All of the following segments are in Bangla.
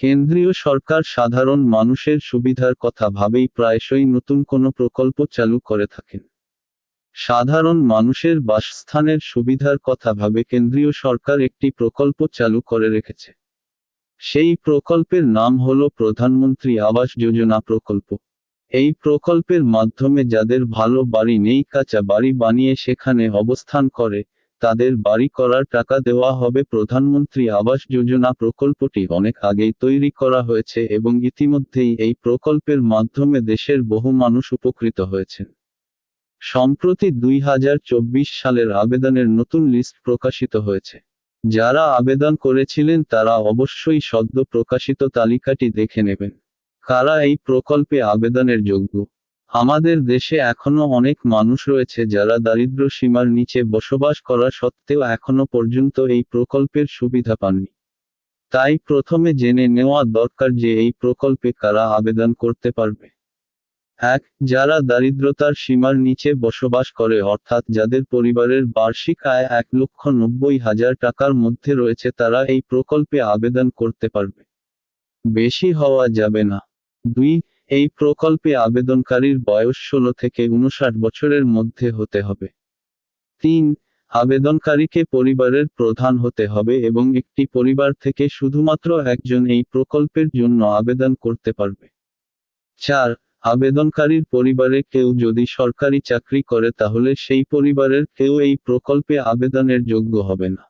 কেন্দ্রীয় সরকার সাধারণ মানুষের সুবিধার কথা ভাবেই প্রায়শই নতুন কোনো প্রকল্প চালু করে থাকেন। সাধারণ মানুষের বাসস্থানের সুবিধার কথা ভাবে কেন্দ্রীয় সরকার একটি প্রকল্প চালু করে রেখেছে। সেই প্রকল্পের নাম হল প্রধানমন্ত্রী আবাস যোজনা প্রকল্প। এই প্রকল্পের মাধ্যমে যাদের ভালো বাড়ি নেই, কাঁচা বাড়ি বানিয়ে সেখানে অবস্থান করে তাদের বাড়ি করার টাকা দেওয়া হবে প্রধানমন্ত্রী আবাস যোজনা প্রকল্পটি অনেক আগেই তৈরি করা হয়েছে এবং ইতিমধ্যেই এই প্রকল্পের মাধ্যমে দেশের বহু মানুষ উপকৃত হয়েছেন। সম্প্রতি দুই হাজার চব্বিশ সালের আবেদনের নতুন লিস্ট প্রকাশিত হয়েছে। যারা আবেদন করেছিলেন তারা অবশ্যই সদ্য প্রকাশিত তালিকাটি দেখে নেবেন। কারা এই প্রকল্পে আবেদনের যোগ্য? আমাদের দেশে এখনও অনেক মানুষ রয়েছে যারা দারিদ্র সীমার নিচে বসবাস করা সত্ত্বেও এখনও পর্যন্ত এই প্রকল্পের সুবিধা পাননি। তাই প্রথমে জেনে নেওয়া দরকার যে এই প্রকল্পে কারা আবেদন করতে পারবে। এক, যারা দারিদ্রতার সীমার নিচে বসবাস করে, অর্থাৎ যাদের পরিবারের বার্ষিক আয় এক লক্ষ নব্বই হাজার টাকার মধ্যে রয়েছে, তারা এই প্রকল্পে আবেদন করতে পারবে। বেশি হওয়া যাবে না। দুই এই প্রকল্পে আবেদনকারীর বয়স ষোলো থেকে উনষাট বছরের মধ্যে হতে হবে। তিন, আবেদনকারীকে পরিবারের প্রধান হতে হবে এবং একটি পরিবার থেকে শুধুমাত্র একজন এই প্রকল্পের জন্য আবেদন করতে পারবে। চার, আবেদনকারীর পরিবারে কেউ যদি সরকারি চাকরি করে তাহলে সেই পরিবারের কেউ এই প্রকল্পে আবেদনের যোগ্য হবে না।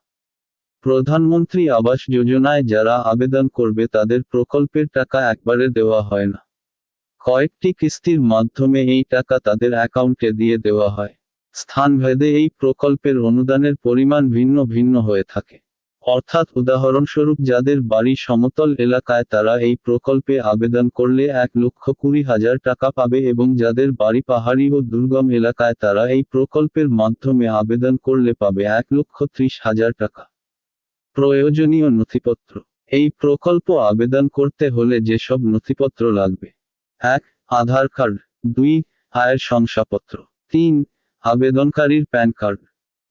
প্রধানমন্ত্রী আবাস যোজনায় যারা আবেদন করবে তাদের প্রকল্পের টাকা একবারে দেওয়া হয় না। কয়েকটি কিস্তির মাধ্যমে এই টাকা তাদের অ্যাকাউন্টে দিয়ে দেওয়া হয়। স্থানভেদে এই প্রকল্পের অনুদানের পরিমাণ ভিন্ন ভিন্ন হয়ে থাকে। অর্থাৎ উদাহরণস্বরূপ যাদের বাড়ি সমতল এলাকায় তারা এই প্রকল্পে আবেদন করলে এক লক্ষ কুড়ি হাজার টাকা পাবে এবং যাদের বাড়ি পাহাড়ি ও দুর্গম এলাকায় তারা এই প্রকল্পের মাধ্যমে আবেদন করলে পাবে এক লক্ষ ত্রিশ হাজার টাকা। প্রয়োজনীয় নথিপত্র। এই প্রকল্প আবেদন করতে হলে যেসব নথিপত্র লাগবে এক, আধার কার্ড। দুই, আয়ের শংসাপত্র। তিন, আবেদনকারীর প্যান কার্ড।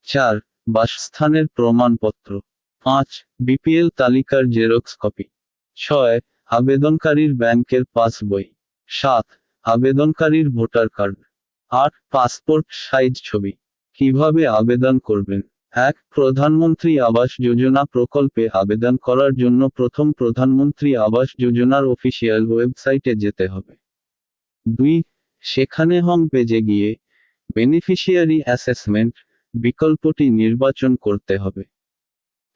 চার, বাসস্থানের প্রমাণপত্র। পাঁচ, বিপিএল তালিকার জেরক্স কপি। ছয়, আবেদনকারীর ব্যাংকের পাসবই সাত, আবেদনকারীর ভোটার কার্ড। আট, পাসপোর্ট সাইজ ছবি। কীভাবে আবেদন করবেন? এক, প্রধানমন্ত্রী আবাস যোজনা প্রকল্পে আবেদন করার জন্য প্রথম প্রধানমন্ত্রী আবাস যোজনার অফিসিয়াল ওয়েবসাইটে যেতে হবে। দুই, সেখানে হোম পেজে গিয়ে বেনিফিশিয়ারি অ্যাসেসমেন্ট বিকল্পটি নির্বাচন করতে হবে।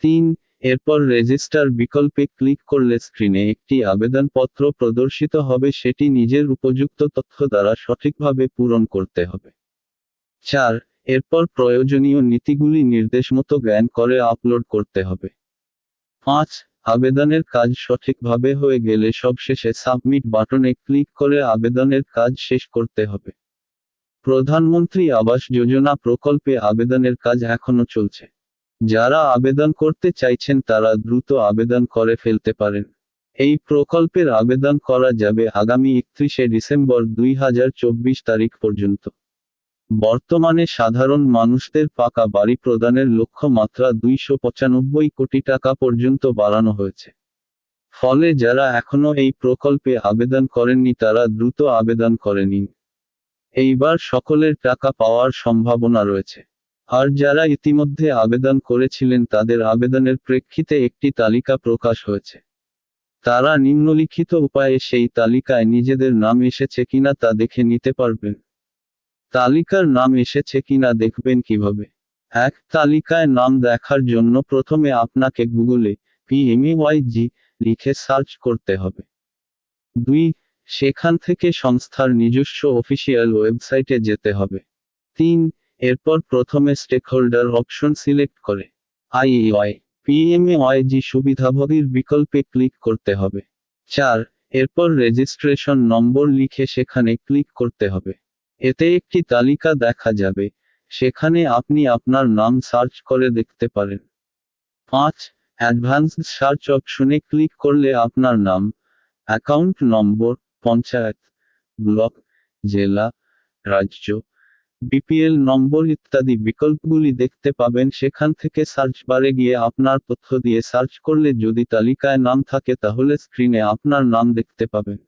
তিন, এরপর রেজিস্টার বিকল্পে ক্লিক করলে স্ক্রিনে একটি আবেদনপত্র প্রদর্শিত হবে, সেটি নিজের উপযুক্ত তথ্য দ্বারা সঠিকভাবে পূরণ করতে হবে। চার, এরপর প্রয়োজনীয় নীতিগুলি নির্দেশমতো জ্ঞান করে আপলোড করতে হবে। পাঁচ আবেদনের কাজ সঠিকভাবে হয়ে গেলে সবশেষে সাবমিট বাটনে ক্লিক করে আবেদনের কাজ শেষ করতে হবে। প্রধানমন্ত্রী আবাস যোজনা প্রকল্পে আবেদনের কাজ এখনও চলছে। যারা আবেদন করতে চাইছেন তারা দ্রুত আবেদন করে ফেলতে পারেন। এই প্রকল্পের আবেদন করা যাবে আগামী একত্রিশে ডিসেম্বর দুই হাজার চব্বিশ তারিখ পর্যন্ত। বর্তমানে সাধারণ মানুষদের পাকা বাড়ি প্রদানের লক্ষ্যমাত্রা দুইশো পঁচানব্বই কোটি টাকা পর্যন্ত বাড়ানো হয়েছে। ফলে যারা এখনও এই প্রকল্পে আবেদন করেননি, তারা দ্রুত আবেদন করে নিন এইবার সকলের টাকা পাওয়ার সম্ভাবনা রয়েছে। আর যারা ইতিমধ্যে আবেদন করেছিলেন, তাদের আবেদনের প্রেক্ষিতে একটি তালিকা প্রকাশ হয়েছে। তারা নিম্নলিখিত উপায়ে সেই তালিকায় নিজেদের নাম এসেছে কিনা তা দেখে নিতে পারবেন। তালিকার নাম এসেছে কিনা দেখবেন কীভাবে? এক, তালিকায় নাম দেখার জন্য প্রথমে আপনাকে গুগলে পিএমইওয়াইজি লিখে সার্চ করতে হবে। দুই, সেখান থেকে সংস্থার নিজস্ব অফিসিয়াল ওয়েবসাইটে যেতে হবে। তিন, এরপর প্রথমে স্টেকহোল্ডার অপশন সিলেক্ট করে আইইওয়াই পিএমএওয়াইজি সুবিধাভোগীর বিকল্পে ক্লিক করতে হবে। চার, এরপর রেজিস্ট্রেশন নম্বর লিখে সেখানে ক্লিক করতে হবে। এতে একটি তালিকা দেখা যাবে, সেখানে আপনি আপনার নাম সার্চ করে দেখতে পারেন। পাঁচ, অ্যাডভান্সড সার্চ অপশনে ক্লিক করলে আপনার নাম, অ্যাকাউন্ট নম্বর, পঞ্চায়েত, ব্লক, জেলা, রাজ্য, বিপিএল নম্বর ইত্যাদি বিকল্পগুলি দেখতে পাবেন। সেখান থেকে সার্চ বারে গিয়ে আপনার তথ্য দিয়ে সার্চ করলে যদি তালিকায় নাম থাকে তাহলে স্ক্রিনে আপনার নাম দেখতে পাবেন।